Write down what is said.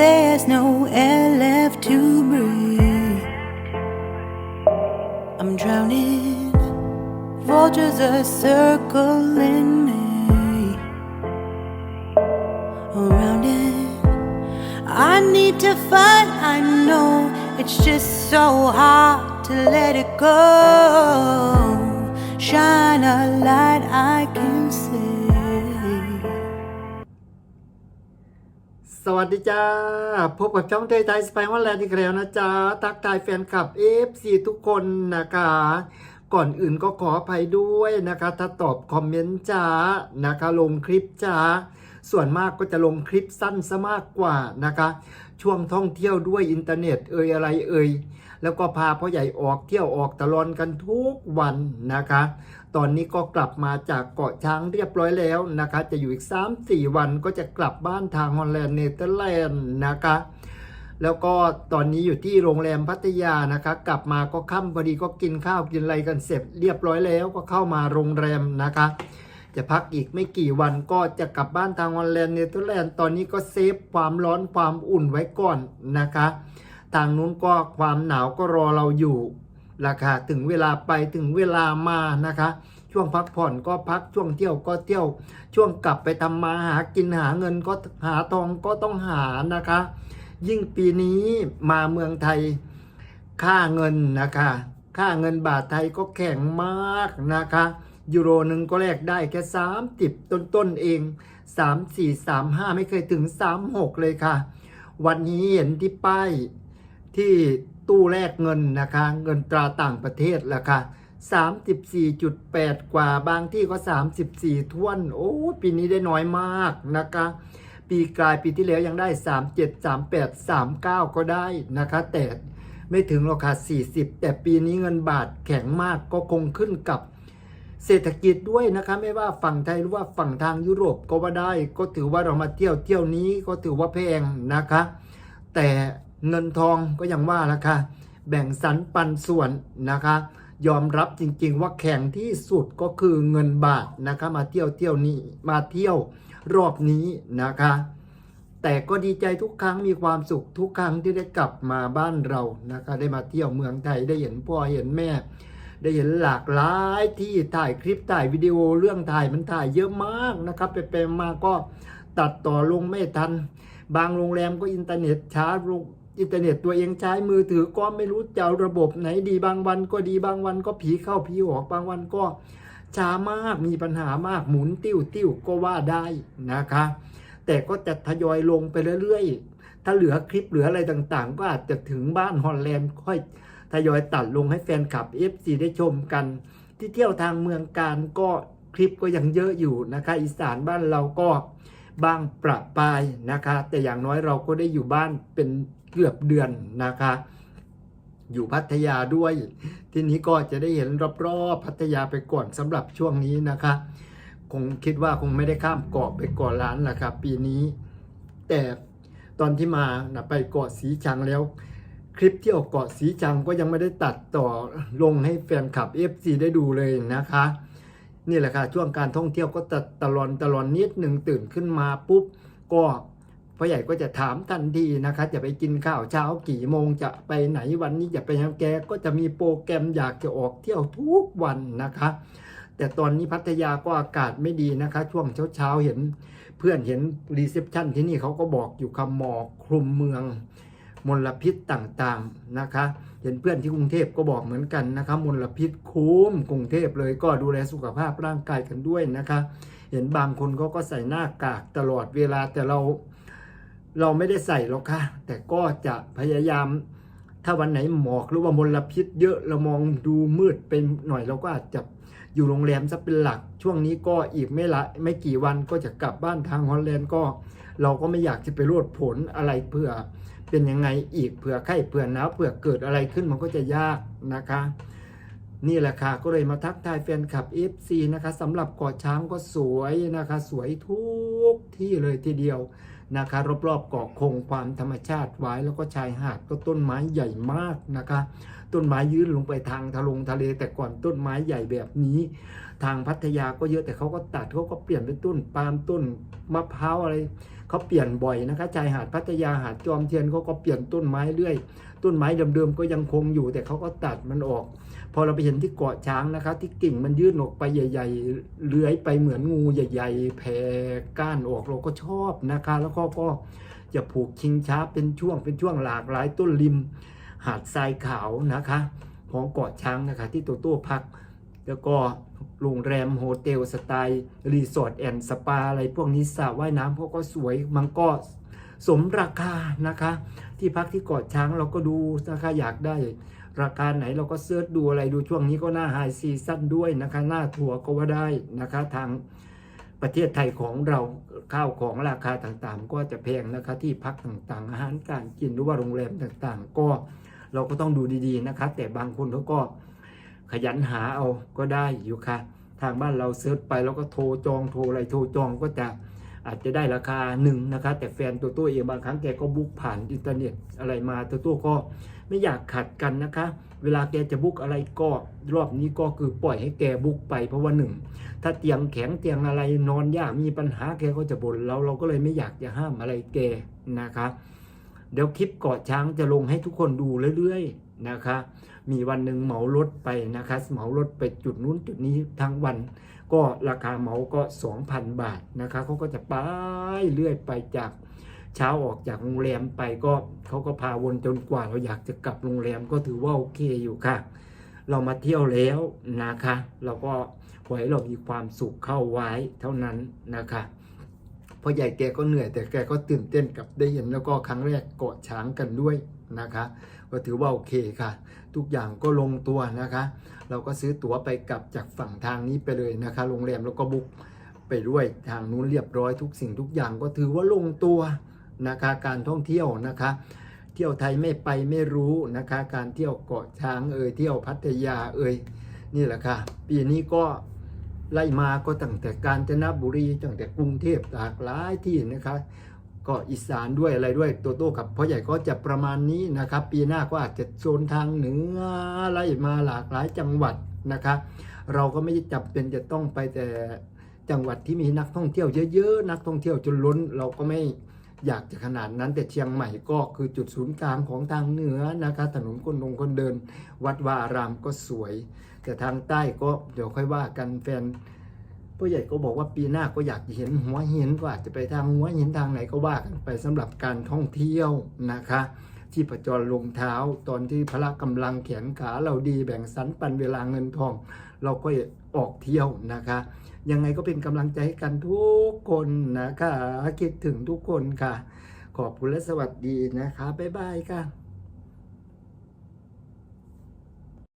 There's no air left to breathe. I'm drowning. Vultures are circling me. Around it, I need to fight. I know it's just so hard to let it go. Shine a light I can see. สวัสดีจ้า พบกับช่องเทยไทยสไปฮอลแลนด์อีกแล้วนะจ๊ะ ทักทายแฟนคลับ FC ทุกคนนะคะ ก่อนอื่นก็ขออภัยด้วยนะคะ ถ้าตอบคอมเมนต์จ้านะคะ ลงคลิปจ้า ส่วนมากก็จะลงคลิปสั้นซะมากกว่านะคะ ช่วงท่องเที่ยวด้วยอินเทอร์เน็ตเอ่ยอะไรเอ่ยแล้วก็พาพ่อใหญ่ออกเที่ยวออกตะลอนกันทุกวันนะคะ ตอนนี้ก็กลับมาจากเกาะช้างเรียบร้อยแล้วนะคะ จะอยู่อีก 3-4 วันก็จะกลับบ้านทางฮอลแลนด์เนเธอร์แลนด์นะคะแล้วก็ตอนนี้อยู่ที่โรงแรมพัทยานะคะ กลับมาก็ค่ำพอดีก็กินข้าวกินอะไรกันเสร็จเรียบร้อยแล้วก็เข้ามาโรงแรมนะคะ จะพักอีกไม่กี่วันก็จะกลับบ้านทางฮอลแลนด์เนเธอร์แลนด์ตอนนี้ก็เซฟความร้อนความอุ่นไว้ก่อนนะคะ ทางนู้นก็ความหนาวก็รอเราอยู่ ราคาถึงเวลาไปถึงเวลามานะคะ ช่วงพักผ่อนก็พักช่วงเที่ยวก็เที่ยว ช่วงกลับไปทำมาหากินหาเงินก็หาทองก็ต้องหานะคะ ยิ่งปีนี้มาเมืองไทยค่าเงินนะคะ ค่าเงินบาทไทยก็แข็งมากนะคะ ยูโรหนึ่งก็แลกได้แค่สามติบต้นๆเองสามสี่สามห้าไม่เคยถึงสามหกเลยค่ะ วันนี้เห็นที่ป้ายที่ ตู้แลกเงินนะคะ เงินตราต่างประเทศราคา34.8 กว่าบางที่ก็ 34ท้วน โอ้ปีนี้ได้น้อยมากนะคะ ปีกลายปีที่แล้วยังได้ 37 38 39 ก็ได้นะคะ แต่ไม่ถึงราคา40 แต่ปีนี้เงินบาทแข็งมากก็คงขึ้นกับเศรษฐกิจด้วยนะคะไม่ว่าฝั่งไทยหรือว่าฝั่งทางยุโรปก็ว่าได้ ก็ถือว่าเรามาเที่ยวเที่ยวนี้ก็ถือว่าแพงนะคะ แต่ เงินทองก็ยังว่าละค่ะ แบ่งสรรปันส่วนนะคะ ยอมรับจริงๆว่าแข็งที่สุดก็คือเงินบาทนะคะ มาเที่ยวเที่ยวนี้มาเที่ยวรอบนี้นะคะ แต่ก็ดีใจทุกครั้งมีความสุขทุกครั้งที่ได้กลับมาบ้านเรานะคะ ได้มาเที่ยวเมืองไทยได้เห็นพ่อเห็นแม่ ได้เห็นหลากหลายที่ถ่ายคลิปถ่ายวิดีโอเรื่องถ่ายมันถ่ายเยอะมากนะครับไปไปมาก็ตัดต่อลงไม่ทัน บางโรงแรมก็อินเทอร์เน็ตช้าลง อินเทอร์เน็ตตัวเองใช้มือถือก็ไม่รู้จะระบบไหนดีบางวันก็ดีบางวันก็ผีเข้าผีออกบางวันก็ช้ามากมีปัญหามากหมุนติ้วติ้วก็ว่าได้นะคะ แต่ก็จะทยอยลงไปเรื่อยๆ ถ้าเหลือคลิปเหลืออะไรต่างๆ ก็อาจจะถึงบ้านฮอลแลนด์ค่อยทยอยตัดลงให้แฟนคลับ FC ได้ชมกัน ที่เที่ยวทางเมืองการก็คลิปก็ยังเยอะอยู่นะคะ อีสานบ้านเราก็ บ้างประปายนะคะ แต่อย่างน้อยเราก็ได้อยู่บ้านเป็นเกือบเดือนนะคะ อยู่พัทยาด้วย ทีนี้ก็จะได้เห็นรอบๆพัทยาไปก่อนสำหรับช่วงนี้นะคะ คงคิดว่าคงไม่ได้ข้ามเกาะไปเกาะล้านแหละครับปีนี้ แต่ตอนที่มานะไปเกาะสีชังแล้ว คลิปที่ยวเกาะสีชังก็ยังไม่ได้ตัดต่อลงให้แฟนคลับ FC ได้ดูเลยนะคะ นี่แหละค่ะ ช่วงการท่องเที่ยวก็ตัดตลอนตลอนนิดหนึ่งตื่นขึ้นมาปุ๊บ ก็พ่อใหญ่ก็จะถามทันทีนะคะ จะไปกินข้าวเช้ากี่โมงจะไปไหนวันนี้จะไปยังแกก็จะมีโปรแกรมอยากจะออกเที่ยวทุกวันนะคะ แต่ตอนนี้พัทยาก็อากาศไม่ดีนะคะ ช่วงเช้าๆเห็น เพื่อนเห็นรีเซพชันที่นี่เขาก็บอกอยู่คำหมอกคลุมเมือง มลพิษต่างๆนะคะเห็นเพื่อนที่กรุงเทพก็บอกเหมือนกันนะคะมลพิษคุ้มกรุงเทพเลยก็ดูแลสุขภาพร่างกายกันด้วยนะคะ เห็นบางคนเขาก็ใส่หน้ากากตลอดเวลาแต่เราเราไม่ได้ใส่หรอกค่ะ แต่ก็จะพยายาม ถ้าวันไหนหมอกหรือว่ามลพิษเยอะเรามองดูมืดเป็นหน่อยเราก็อาจจะอยู่โรงแรมซะเป็นหลัก ช่วงนี้ก็อีกไม่ละไม่กี่วันก็จะกลับบ้านทางฮอลแลนด์ก็ เราก็ไม่อยากจะไปรวดผลอะไรเพื่อเป็นยังไงอีกเผื่อไข้เผื่อหนาวเผื่อเกิดอะไรขึ้นมันก็จะยากนะคะ นี่แหละค่ะก็เลยมาทักทายแฟนคลับ FC นะคะสำหรับเกาะช้างก็สวยนะคะ สวยทุกที่เลยทีเดียวนะคะ รอบๆเกาะคงความธรรมชาติไว้แล้วก็ชายหาดก็ต้นไม้ใหญ่มากนะคะ ต้นไม้ยื่นลงไปทางทะลงทะเล แต่ก่อนต้นไม้ใหญ่แบบนี้ ทางพัทยาก็เยอะแต่เขาก็ตัดเขาก็เปลี่ยนเป็นต้นปาล์มต้นมะพร้าวอะไร เขาเปลี่ยนบ่อยนะคะชายหาดพัทยาหาดจอมเทียนเขาก็เปลี่ยนต้นไม้เรื่อย ต้นไม้เดิมๆก็ยังคงอยู่ แต่เขาก็ตัดมันออก พอเราไปเห็นที่เกาะช้างนะคะ ที่กิ่งมันยื่นออกไปใหญ่ ๆ เลื้อยไปเหมือนงูใหญ่ ๆ แผ่ก้านออกเราก็ชอบนะคะ แล้วก็ก็จะผูกชิงช้าเป็นช่วงเป็นช่วงหลากหลายต้นริม หาดทรายขาวนะคะ ของเกาะช้างนะคะ ที่โตโต้พัก แล้วก็โรงแรมโฮเทลสไตล์รีสอร์ทแอนด์สปาอะไรพวกนี้สระว่ายน้ำเขาก็สวยมันก็สมราคานะคะ ที่พักที่เกาะช้างเราก็ดูนะคะอยากได้ราคาไหนเราก็เสิร์ชดูอะไรดูช่วงนี้ก็หน้าไฮซีซั่นด้วยนะคะ หน้าทัวร์ก็ว่าได้นะคะ ทางประเทศไทยของเราข้าวของราคาต่างๆ ก็จะแพงนะคะที่พักต่างๆ อาหารการกินหรือว่าโรงแรมต่างๆ ก็เราก็ต้องดูดีๆนะคะ แต่บางคนเขาก็ ขยันหาเอาก็ได้อยู่ค่ะ ทางบ้านเราเซิร์ชไปแล้วก็โทรจองโทรอะไรโทรจองก็จะอาจจะได้ราคาหนึ่งนะคะ แต่แฟนตัวตัวเองบางครั้งแกก็บุกผ่านอินเทอร์เน็ตอะไรมาตัวตัวก็ไม่อยากขัดกันนะคะ เวลาแกจะบุกอะไรก็รอบนี้ก็คือปล่อยให้แกบุกไป เพราะว่าหนึ่งถ้าเตียงแข็งเตียงอะไรนอนยากมีปัญหาแกก็จะบ่นเราเราก็เลยไม่อยากจะห้ามอะไรแกนะคะ เดี๋ยวคลิปเกาะช้างจะลงให้ทุกคนดูเรื่อยๆ นะคะ มีวันหนึ่งเหมารถไปนะคะเหมารถไปจุดนู้นจุดนี้ทั้งวัน ก็ราคาเหมาก็ 2,000 บาทนะคะเขาก็จะไปเรื่อยไปจากเช้าออกจากโรงแรมไปก็เขาก็พาวนจนกว่าเราอยากจะกลับโรงแรมก็ถือว่าโอเคอยู่ค่ะ เรามาเที่ยวแล้วนะคะ เราก็ขอให้เรามีความสุขเข้าไว้เท่านั้นนะคะพราะใหญ่แกก็เหนื่อยแต่แกก็ตื่นเต้นกับได้เห็นแล้วก็ครั้งแรกเกาะช้างกันด้วย นะคะก็ถือว่าโอเคค่ะ ทุกอย่างก็ลงตัวนะคะ เราก็ซื้อตั๋วไปกลับจากฝั่งทางนี้ไปเลยนะคะ โรงแรมแล้วก็บุ๊กไปด้วยทางนู้นเรียบร้อยทุกสิ่งทุกอย่างก็ถือว่าลงตัวนะคะการท่องเที่ยวนะคะ เที่ยวไทยไม่ไปไม่รู้นะคะ การเที่ยวเกาะช้างเอ่ยเที่ยวพัทยาเอ่ยนี่แหละค่ะ ปีนี้ก็ไล่มาก็ตั้งแต่กาญจนบุรีตั้งแต่กรุงเทพหลากหลายที่นะคะ ก็อีสานด้วยอะไรด้วยโตโต้กับพ่อใหญ่ก็จะประมาณนี้นะครับ ปีหน้าก็อาจจะโซนทางเหนืออะไล่มาหลากหลายจังหวัดนะคะเราก็ไม่จำเป็นจะต้องไปแต่จังหวัดที่มีนักท่องเที่ยวเยอะๆ นักท่องเที่ยวจนล้น เราก็ไม่อยากจะขนาดนั้น แต่เชียงใหม่ก็คือจุดศูนย์กลางของทางเหนือนะคะถนนคนลงคนเดิน วัดวาอารามก็สวย แต่ทางใต้ก็เดี๋ยวค่อยว่ากันแฟน ผู้ใหญ่ก็บอกว่าปีหน้าก็อยากเห็นหัวหินก็อาจะไปทางหัวหินทางไหนก็ว่ากันไปสำหรับการท่องเที่ยวนะคะที่ประจรลงเท้าตอนที่พละกำลังแขนขาเราดีแบ่งสรรปันเวลาเงินทอง เราก็ออกเที่ยวนะคะ ยังไงก็เป็นกำลังใจให้กันทุกคนนะคะคิดถึงทุกคนค่ะ ขอบคุณและสวัสดีนะคะ บ๊ายบายค่ะ